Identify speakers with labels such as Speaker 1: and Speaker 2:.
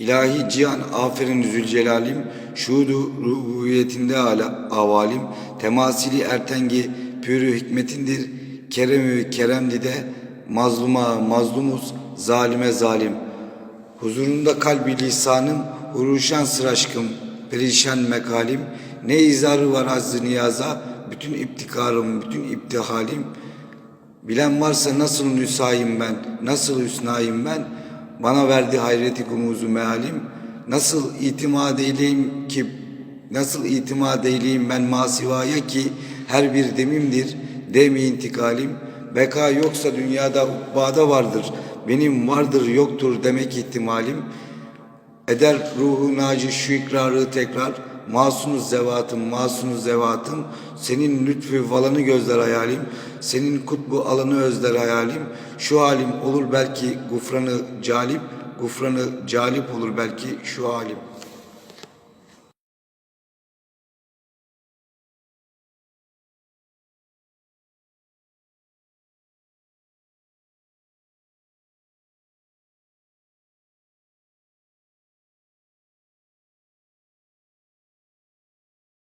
Speaker 1: İlahi cihan aferin zülcelalim, şuudu rububiyetinde ala avalim, temasili ertengi pürü hikmetindir, keremü keremdi de mazluma mazlumuz, zalime zalim. Huzurunda kalbi lisanım, huruşan sıraşkım, perişan mekalim, ne izarı var azzı niyaza, bütün iptikarım, bütün iptihalim, Bilen varsa nasıl nüsayim ben, nasıl hüsnayım ben, bana verdi hayreti kumuzu mealim, nasıl itimat eyleyim ki, nasıl itimat eyleyim ben masivaya ki, her bir demimdir, demi intikalim, beka yoksa dünyada ukbada vardır, benim vardır yoktur demek ihtimalim, Eder ruhu naci şu ikrarı tekrar Masunuz zevatım, masunuz zevatım. Senin lütfü falanı gözler hayalim. Senin kutbu alanı özler hayalim. Şu halim olur belki gufranı calip Gufranı calip olur belki şu halim